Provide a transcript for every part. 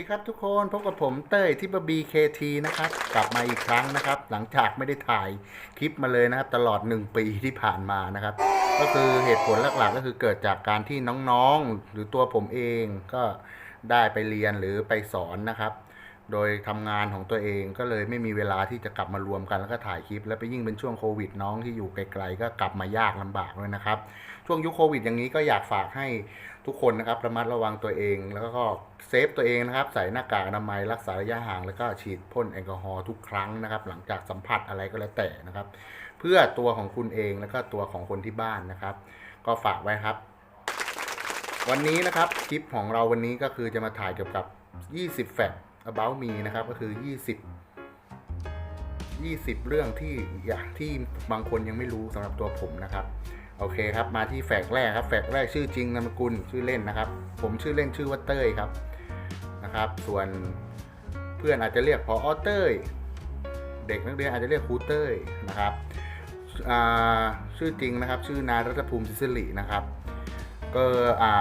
ดีครับทุกคนพบกับผมเต้ยทิปบีเคทีนะครับ กลับมาอีกครั้งนะครับ หลังจากไม่ได้ถ่ายคลิปมาเลยนะครับ ตลอด 1 ปีที่ผ่านมานะครับ ก็คือเหตุผลหลักๆ ก็คือเกิดจากการที่น้องๆ หรือตัวผมเองก็ได้ไปเรียนหรือไปสอนนะครับ โดยทำงานของตัวเองก็เลยไม่มีเวลาที่จะกลับมารวมกันแล้วก็ถ่ายคลิป แล้วไปยิ่งเป็นช่วงโควิดน้องที่อยู่ไกลๆก็กลับมายากลำบากด้วยนะครับ ช่วงยุคโควิดอย่างนี้ก็อยากฝากให้ทุกคนนะครับระมัดระวังตัวเอง แล้วก็เซฟตัวเองนะครับ ใส่หน้ากากอนามัยรักษาระยะห่างแล้วก็ฉีดพ่นแอลกอฮอล์ทุกครั้งนะครับ หลังจากสัมผัสอะไรก็แล้วแต่นะครับ เพื่อตัวของคุณเองแล้วก็ตัวของคนที่บ้านนะครับ ก็ฝากไว้ครับ วันนี้นะครับคลิปของเราวันนี้ก็คือจะมาถ่ายเกี่ยวกับ 20 แฟก about me นะครับก็คือ 20 20 เรื่องที่อยากที่บางคนยังไม่รู้สำหรับตัวผมนะครับ โอเคครับ มาที่แฟกแรกครับ แฟกแรกชื่อจริงนามสกุลชื่อเล่นนะครับ ผมชื่อเล่นชื่อว่าเต้ยครับนะครับ ส่วนเพื่อนอาจจะเรียกพออเต้ย เด็กนักเรียนอาจจะเรียกครูเต้ยนะครับชื่อจริงนะครับชื่อนายรัตภูมิศิสิรินะครับก็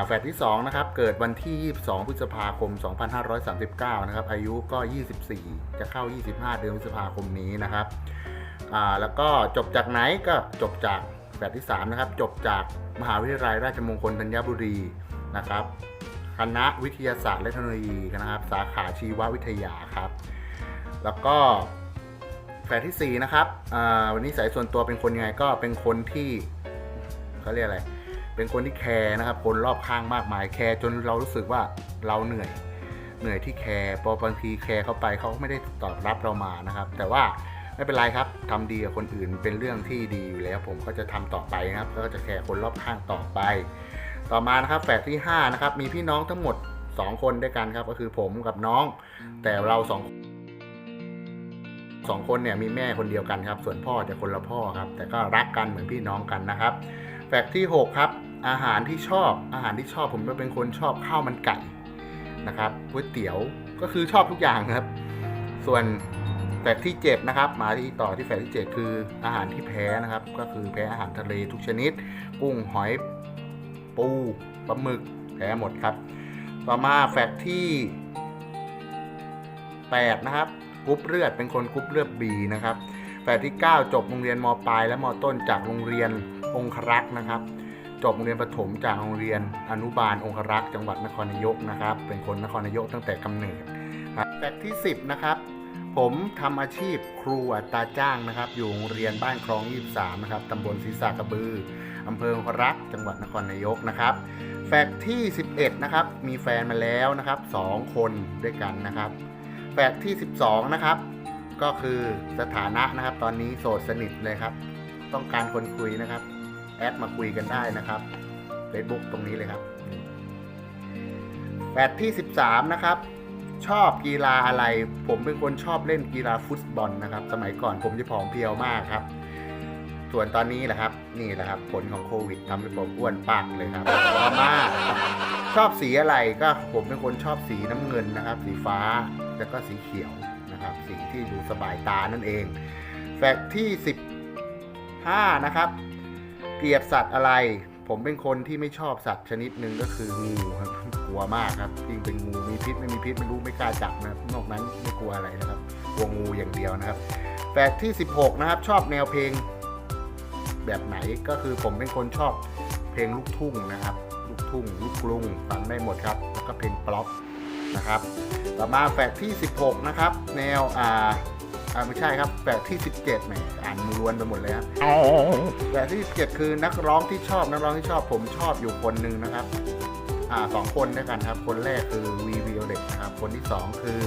แฟกที่ 2 นะครับ เกิดวันที่ 22 พฤษภาคม 2539 นะครับ อายุก็ 24 จะเข้า 25 เดือนพฤษภาคมนี้นะครับ แล้วก็จบจากไหนก็จบจาก แฟกต์ที่ 3 นะครับ จบจากมหาวิทยาลัยราชมงคลธัญบุรีนะครับ คณะวิทยาศาสตร์และเทคโนโลยีนะครับ สาขาชีววิทยาครับ แล้วก็แฟกต์ที่4นะครับวันนี้สายส่วนตัวเป็นคนยังไงก็เป็นคนที่เขาเรียกอะไร เป็นคนที่แคร์นะครับ คนรอบข้างมากมายแคร์จนเรารู้สึกว่าเราเหนื่อย เหนื่อยที่แคร์พอบางทีแคร์เข้าไปเขาก็ไม่ได้ตอบรับเรามานะครับ แต่ว่า ไม่เป็นไรครับทำดีกับคนอื่นเป็นเรื่องที่ดีอยู่แล้ว ผมก็จะทำต่อไปนะครับก็จะแคร์คนรอบข้างต่อไป ต่อมานะครับแฝดที่5นะครับมีพี่น้องทั้งหมด 2 คนด้วยกันครับ ก็คือผมกับน้อง แต่เราสองสองคนเนี่ยมีแม่คนเดียวกันครับ ส่วนพ่อจะคนละพ่อครับ แต่ก็รักกันเหมือนพี่น้องกันนะครับ แฟกต์ที่ 6 ครับ อาหารที่ชอบ อาหารที่ชอบผมก็เป็นคนชอบข้าวมันไก่นะครับก๋วยเตี๋ยวก็คือชอบทุกอย่างครับ ส่วน แฟกต์ที่7นะครับมาที่ต่อที่แฟกต์ที่ 7 คืออาหารที่แพ้นะครับ ก็คือแพ้อาหารทะเลทุกชนิด กุ้งหอยปูปลาหมึกแพ้หมดครับ ต่อมาแฟกต์ที่8นะครับกรุ๊ปเลือดเป็นคนกรุ๊ปเลือด B นะครับแฟกต์ที่ 9 จบโรงเรียนมปลายและมต้นจากโรงเรียนองครักษ์นะครับ จบโรงเรียนประถมจากโรงเรียนอนุบาลองครักษ์จังหวัดนครนายกนะครับ เป็นคนนครนายกตั้งแต่กำเนิดแฟกต์ที่ 10 นะครับ ผมทำอาชีพครูอัตราจ้างนะครับ อยู่โรงเรียนบ้านคลอง 23 นะครับตำบลศรีสากระบืออำเภอองครักษ์จังหวัดนครนายกนะครับ แฟกต์ที่ 11 นะครับ มีแฟนมาแล้วนะครับ 2 คนด้วยกันนะครับ แฟกต์ที่ 12 นะครับ ก็คือสถานะนะครับ ตอนนี้โสดสนิทเลยครับ ต้องการคนคุยนะครับ แอดมาคุยกันได้นะครับ Facebook ตรงนี้เลยครับ แฟกต์ที่ 13 นะครับ ชอบกีฬาอะไร ผมเป็นคนชอบเล่นกีฬาฟุตบอลนะครับ สมัยก่อนผมจะผอมเพรียวมากครับ ส่วนตอนนี้แหละครับ นี่แหละครับ ผลของโควิดทำให้ผมอ้วนปากเลยครับต่อมาชอบสีอะไรก็ผมเป็นคนชอบสีน้ำเงินนะครับ สีฟ้าแล้วก็สีเขียวนะครับ สีที่ดูสบายตานั่นเอง แฟกต์ที่ 15 นะครับ เกลียดสัตว์อะไร ผมเป็นคนที่ไม่ชอบสัตว์ชนิดหนึ่งก็คืองูครับ กลัวมากครับยิ่งเป็นงูมีพิษไม่มีพิษไม่รู้ไม่กล้าจับนะครับนอกนั้นไม่กลัวอะไรนะครับกลัวงูอย่างเดียวนะครับแฟกต์ที่ 16 นะครับ ชอบแนวเพลงแบบไหนก็คือผมเป็นคนชอบเพลงลูกทุ่งนะครับ ลูกทุ่งลูกกรุงฟังได้หมดครับ แล้วก็เพลงป๊อปนะครับต่อมาแฟกต์ที่ 16 นะครับ แนวอ่าอ่าไม่ใช่ครับแฟกต์ที่ 17แหมอ่านล้วนไปหมดเลยครับแต่ที่เจ็ดคือนักร้องที่ชอบนักร้องที่ชอบผมชอบอยู่คนหนึ่งนะครับอ่า สองคนด้วยกันครับ คนแรกคือวีวีโอเด็กนะครับ คนที่สองคือ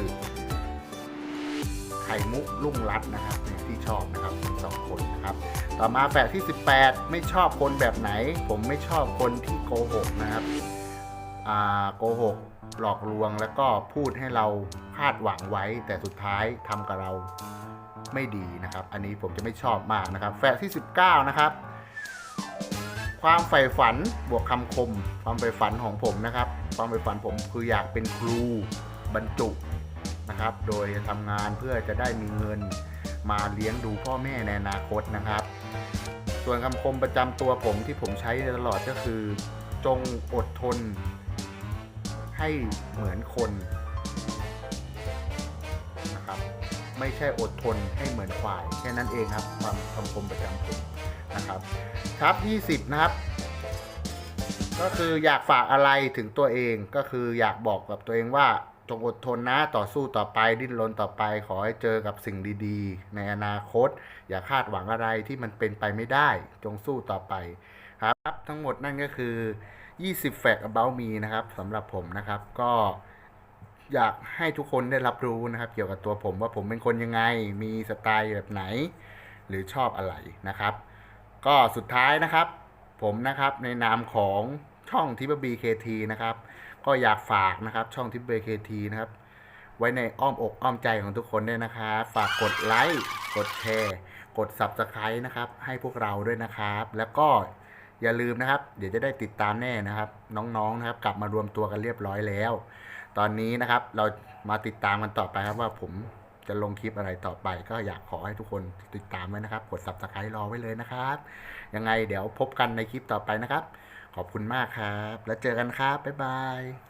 ไข่มุกลุ่งรัดนะครับนี่ที่ชอบนะครับสองคนนะครับ ต่อมาแฝดที่ 18 ไม่ชอบคนแบบไหน ผมไม่ชอบคนที่โกหกนะครับอ่าโกหกหลอกลวงแล้วก็พูดให้เราคาดหวังไว้ แต่สุดท้ายทำกับเราไม่ดีนะครับ อันนี้ผมจะไม่ชอบมากนะครับแฟกต์ที่ 19 นะครับ ความใฝ่ฝันบวกคำคม ความใฝ่ฝันของผมนะครับ ความใฝ่ฝันผมคืออยากเป็นครูบรรจุนะครับ โดยทำงานเพื่อจะได้มีเงินมาเลี้ยงดูพ่อแม่ในอนาคตนะครับ ส่วนคำคมประจำตัวผมที่ผมใช้ตลอดก็คือ จงอดทน ให้เหมือนคนนะครับ ไม่ใช่อดทนให้เหมือนควายแค่นั้นเองครับความคำคมประจำผม ครับครับ 20 นะครับ ก็คืออยากฝากอะไรถึงตัวเองก็คืออยากบอกกับตัวเองว่าจงอดทนนะต่อสู้ต่อไปดิ้นรนต่อไป ขอให้เจอกับสิ่งดีๆ ในอนาคต อย่าคาดหวังอะไรที่มันเป็นไปไม่ได้ จงสู้ต่อไปครับ ทั้งหมดนั่นก็คือ 20 fact about me นะครับสำหรับผมนะครับก็อยากให้ทุกคนได้รับรู้นะครับ เกี่ยวกับตัวผมว่าผมเป็นคนยังไง มีสไตล์แบบไหน หรือชอบอะไรนะครับ ก็สุดท้ายนะครับ ผมนะครับในนามของช่องทิปบีเคทีนะครับ ก็อยากฝากนะครับช่องทิปบีเคทีนะครับ ไว้ในอ้อมอกอ้อมใจของทุกคนด้วยนะครับ ฝากกดไลค์กดแชร์ กด Subscribe นะครับ ให้พวกเราด้วยนะครับ แล้วก็อย่าลืมนะครับ เดี๋ยวจะได้ติดตามแน่นะครับ น้องๆนะครับ กลับมารวมตัวกันเรียบร้อยแล้ว ตอนนี้นะครับเรามาติดตามกันต่อไปครับว่าผม จะลงคลิปอะไรต่อไป ก็อยากขอให้ทุกคนติดตามไว้นะครับ กด Subscribe รอไว้เลยนะครับ ยังไงเดี๋ยวพบกันในคลิปต่อไปนะครับ ขอบคุณมากครับ แล้วเจอกันครับบ๊ายบาย